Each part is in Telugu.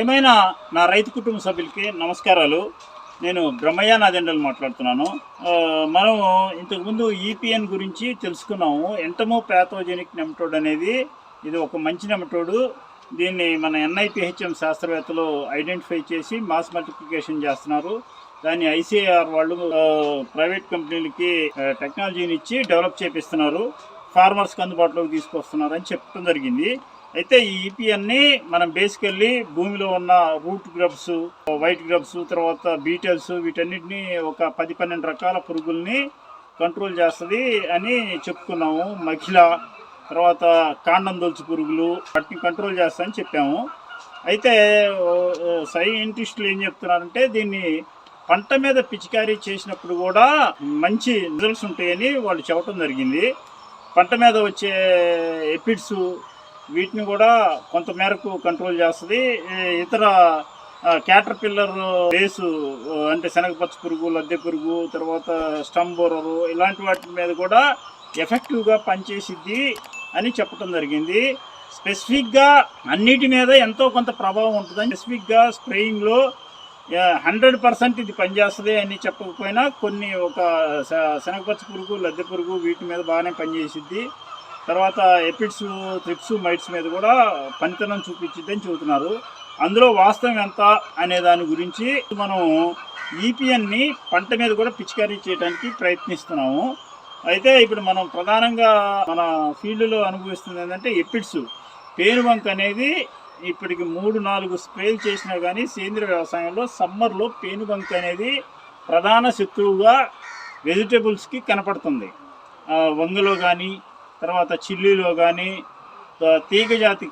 ప్రేమైన నా రైతు కుటుంబ సభ్యులకి నమస్కారాలు. నేను బ్రహ్మయ్య నాదెండలు మాట్లాడుతున్నాను. మనం ఇంతకుముందు ఈపీఎన్ గురించి తెలుసుకున్నాము. ఎంటమో ప్యాథోజెనిక్ నెమటోడ్ అనేది ఇది ఒక మంచి నెమటోడు. దీన్ని మన ఎన్ఐపిహెచ్ఎం శాస్త్రవేత్తలు ఐడెంటిఫై చేసి మాస్ మల్టిప్లికేషన్ చేస్తున్నారు. దాన్ని ఐసీఆర్ వాళ్ళు ప్రైవేట్ కంపెనీలకి టెక్నాలజీని ఇచ్చి డెవలప్ చేపిస్తున్నారు. ఫార్మర్స్కి అందుబాటులోకి తీసుకొస్తున్నారు అని చెప్పడం జరిగింది. అయితే ఈ ఈపీఎన్ని మనం బేసికల్లీ భూమిలో ఉన్న రూట్ గ్రబ్స్ వైట్ గ్రబ్స్ తర్వాత బీటల్స్ వీటన్నిటిని ఒక పది పన్నెండు రకాల పురుగుల్ని కంట్రోల్ చేస్తుంది అని చెప్పుకున్నాము. మహిళ తర్వాత కాండం దొలుచు పురుగులు వాటిని కంట్రోల్ చేస్తామని చెప్పాము. అయితే సైంటిస్టులు ఏం చెప్తున్నారంటే దీన్ని పంట మీద పిచికారీ చేసినప్పుడు కూడా మంచి రిజల్ట్స్ ఉంటాయని వాళ్ళు చెప్పడం జరిగింది. పంట మీద వచ్చే ఎపిడ్స్ వీటిని కూడా కొంత మేరకు కంట్రోల్ చేస్తుంది. ఇతర క్యాటర్ పిల్లర్ బేసు అంటే శనగపచ్చ పురుగు లద్దె పురుగు తర్వాత స్టంబోరరు ఇలాంటి వాటి మీద కూడా ఎఫెక్టివ్గా పనిచేసిద్ది అని చెప్పడం జరిగింది. స్పెసిఫిక్గా అన్నిటి మీద ఎంతో కొంత ప్రభావం ఉంటుందని స్పెసిఫిక్గా స్ప్రేయింగ్లో హండ్రెడ్ పర్సెంట్ ఇది పనిచేస్తుంది అని చెప్పకపోయినా కొన్ని ఒక శ- శనగపచ్చ పురుగు లద్దె పురుగు వీటి మీద బాగానే పనిచేసిద్ది. తర్వాత ఎపిడ్స్ త్రిప్స్ మైట్స్ మీద కూడా పనితనం చూపించిద్దని చెబుతున్నారు. అందులో వాస్తవం ఎంత అనే దాని గురించి మనం ఈపీఎన్ని పంట మీద కూడా పిచికారీ చేయడానికి ప్రయత్నిస్తున్నాము. అయితే ఇప్పుడు మనం ప్రధానంగా మన ఫీల్డ్లో అనుభవిస్తుంది ఏంటంటే ఎపిడ్స్. పేనుబంక్ అనేది ఇప్పటికి మూడు నాలుగు స్ప్రేలు చేసినా కానీ సేంద్రియ వ్యవసాయంలో సమ్మర్లో పేనుబంక్ అనేది ప్రధాన శత్రువుగా వెజిటేబుల్స్కి కనపడుతుంది. వంగలో కానీ తర్వాత చిల్లీలో కానీ తీగజాతి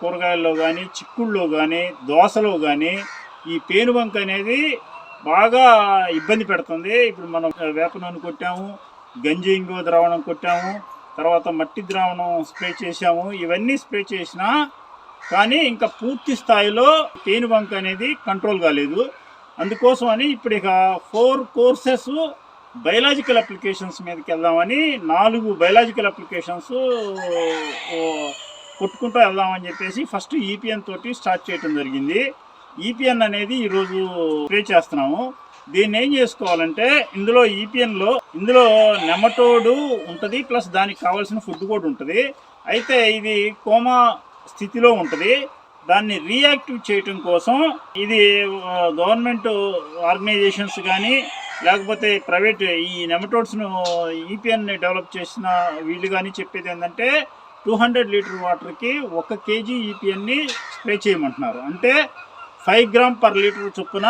కూరగాయల్లో కానీ చిక్కుళ్ళలో కానీ దోసలో కానీ ఈ పేనుబంక్ అనేది బాగా ఇబ్బంది పెడుతుంది. ఇప్పుడు మనం వేప నూనె కొట్టాము గంజింగో ద్రావణం కొట్టాము తర్వాత మట్టి ద్రావణం స్ప్రే చేసాము ఇవన్నీ స్ప్రే చేసినా కానీ ఇంకా పూర్తి స్థాయిలో పేనుబంక్ అనేది కంట్రోల్ కాలేదు. అందుకోసమని ఇప్పుడు ఇక ఫోర్ కోర్సెస్ బయలాజికల్ అప్లికేషన్స్ మీదకి వెళ్దామని నాలుగు బయలాజికల్ అప్లికేషన్స్ కొట్టుకుంటూ వెళ్దామని చెప్పేసి ఫస్ట్ ఈపీఎన్ తోటి స్టార్ట్ చేయడం జరిగింది. ఈపీఎన్ అనేది ఈరోజు స్ప్రే చేస్తున్నాము. దీన్ని ఏం చేసుకోవాలంటే ఇందులో ఈపీఎన్లో ఇందులో నెమటోడు ఉంటుంది ప్లస్ దానికి కావాల్సిన ఫుడ్ కూడా ఉంటుంది. అయితే ఇది కోమా స్థితిలో ఉంటుంది. దాన్ని రీయాక్టివ్ చేయటం కోసం ఇది గవర్నమెంట్ ఆర్గనైజేషన్స్ కానీ లేకపోతే ప్రైవేట్ ఈ నెమటోడ్స్ను ఈపీఎన్ని డెవలప్ చేసిన వీళ్ళు కానీ చెప్పేది ఏంటంటే టూ హండ్రెడ్ లీటర్ వాటర్కి ఒక కేజీ ఈపీఎన్ని స్ప్రే చేయమంటున్నారు. అంటే ఫైవ్ గ్రామ్ పర్ లీటర్ చొప్పున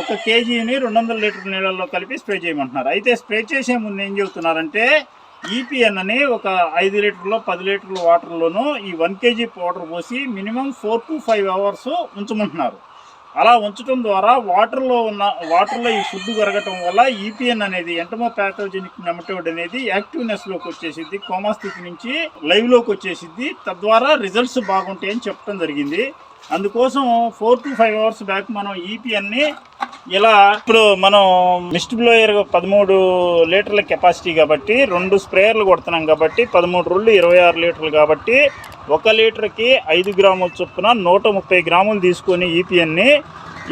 ఒక కేజీని రెండు వందల లీటర్ నీళ్ళల్లో కలిపి స్ప్రే చేయమంటున్నారు. అయితే స్ప్రే చేసే ముందు ఏం చెబుతున్నారంటే ఈపీఎన్ అని ఒక ఐదు లీటర్లో పది లీటర్ల వాటర్లోనూ ఈ వన్ కేజీ పౌడర్ పోసి minimum four to five hours ఉంచమంటున్నారు. అలా ఉంచడం ద్వారా వాటర్లో ఉన్న వాటర్లో ఈ ఫుడ్ కరగటం వల్ల ఈపీఎన్ అనేది ఎంటమో ప్యాథోజెనిక్ నెమటోడ్ అనేది యాక్టివ్నెస్లోకి వచ్చేసిద్ది కోమా స్థితి నుంచి లైవ్లోకి వచ్చేసిద్ది తద్వారా రిజల్ట్స్ బాగుంటాయని చెప్పడం జరిగింది. అందుకోసం four to five hours back మనం ఈపీఎన్ని ఇలా ఇప్పుడు మనం మిస్ట్ బ్లోయర్ పదమూడు లీటర్ల కెపాసిటీ కాబట్టి రెండు స్ప్రేయర్లు కొడుతున్నాం కాబట్టి పదమూడు రోజులు ఇరవై ఆరు లీటర్లు కాబట్టి ఒక లీటర్కి ఐదు గ్రాముల చొప్పున నూట ముప్పై గ్రాములు తీసుకొని ఈపీఎన్ని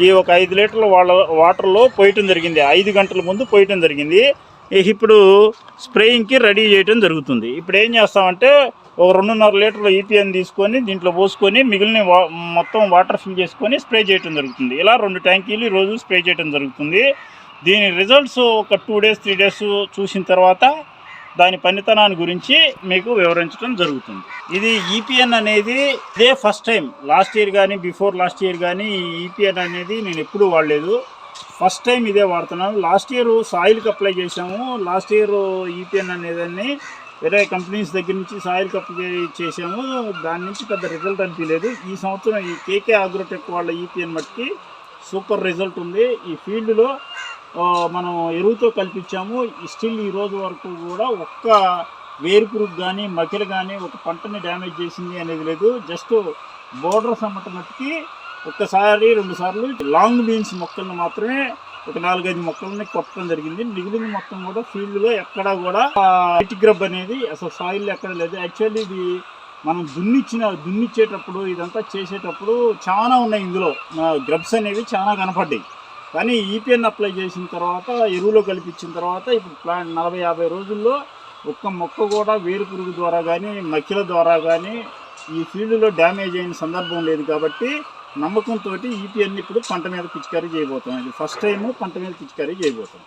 ఈ ఒక ఐదు లీటర్ల వాళ్ళ వాటర్లో పోయటం జరిగింది. ఐదు గంటల ముందు పోయటం జరిగింది. ఇప్పుడు స్ప్రేయింగ్కి రెడీ చేయటం జరుగుతుంది. ఇప్పుడు ఏం చేస్తామంటే ఒక రెండున్నర లీటర్ల ఈపీఎన్ తీసుకొని దీంట్లో పోసుకొని మిగిలిన వా మొత్తం వాటర్ ఫిల్ చేసుకొని స్ప్రే చేయటం జరుగుతుంది. ఇలా రెండు ట్యాంకీలు రోజు స్ప్రే చేయడం జరుగుతుంది. దీని రిజల్ట్స్ ఒక టూ డేస్ త్రీ డేస్ చూసిన తర్వాత దాని పనితనాన్ని గురించి మీకు వివరించడం జరుగుతుంది. ఇది ఈపీఎన్ అనేది ఇదే ఫస్ట్ టైం. లాస్ట్ ఇయర్ కానీ బిఫోర్ లాస్ట్ ఇయర్ కానీ ఈపీఎన్ అనేది నేను ఎప్పుడూ వాడలేదు. ఫస్ట్ టైం ఇదే వాడుతున్నాను. లాస్ట్ ఇయర్ సాయిల్కి అప్లై చేసాము లాస్ట్ ఇయర్ ఈపీఎన్ అనేదాన్ని వేరే కంపెనీస్ దగ్గర నుంచి సాయిల్ అప్లై చేసాము దాని నుంచి పెద్ద రిజల్ట్ అనిపించలేదు. ఈ సంవత్సరం ఈ కేకే అగ్రోటెక్ వాళ్ళ ఈపీఎన్ మట్టికి సూపర్ రిజల్ట్ ఉంది. ఈ ఫీల్డ్లో మనం ఎరువుతో కల్పించాము. స్టిల్ ఈ రోజు వరకు కూడా ఒక్క వేరు పురుగు కానీ మకిలు కానీ ఒక పంటని డ్యామేజ్ చేసింది అనేది లేదు. జస్ట్ బోర్డర్ సమ్మట మట్టికి ఒక్కసారి రెండుసార్లు లాంగ్ బీన్స్ మొక్కలను మాత్రమే ఒక నాలుగైదు మొక్కలని కొట్టడం జరిగింది. మిగిలిన మొత్తం కూడా ఫీల్డ్లో ఎక్కడా కూడా వైట్ గ్రబ్ అనేది అసలు సాయిల్ ఎక్కడ లేదు. యాక్చువల్లీ ఇది మనం దున్నిచ్చిన దున్నిచ్చేటప్పుడు ఇదంతా చేసేటప్పుడు చాలా ఉన్నాయి ఇందులో. గ్రబ్స్ అనేవి చాలా కనపడ్డాయి. కానీ ఈపీఎన్ అప్లై చేసిన తర్వాత ఎరువులో కల్పించిన తర్వాత ఇప్పుడు ప్లాంట్ నలభై యాభై రోజుల్లో ఒక్క మొక్క కూడా వేరు పురుగు ద్వారా కానీ మక్కిల ద్వారా కానీ ఈ ఫీల్డ్లో డ్యామేజ్ అయిన సందర్భం లేదు కాబట్టి నమ్మకంతో ఈపీఎన్ ఇప్పుడు పంట మీద పిచికారీ చేయబోతాం ఇది ఫస్ట్ టైము పంట మీద పిచికారీ చేయబోతాం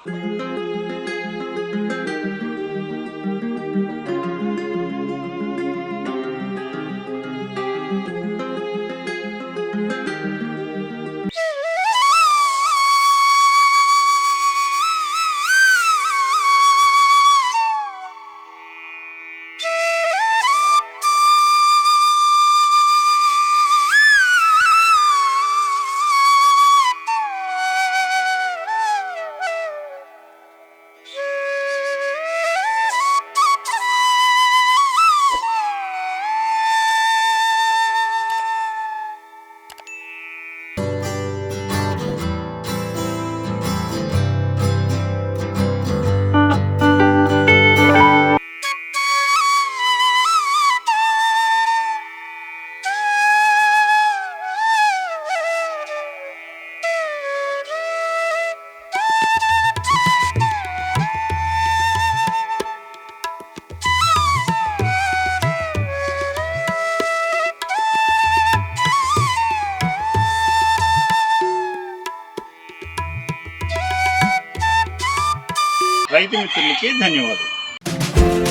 रईत मित्री धन्यवाद.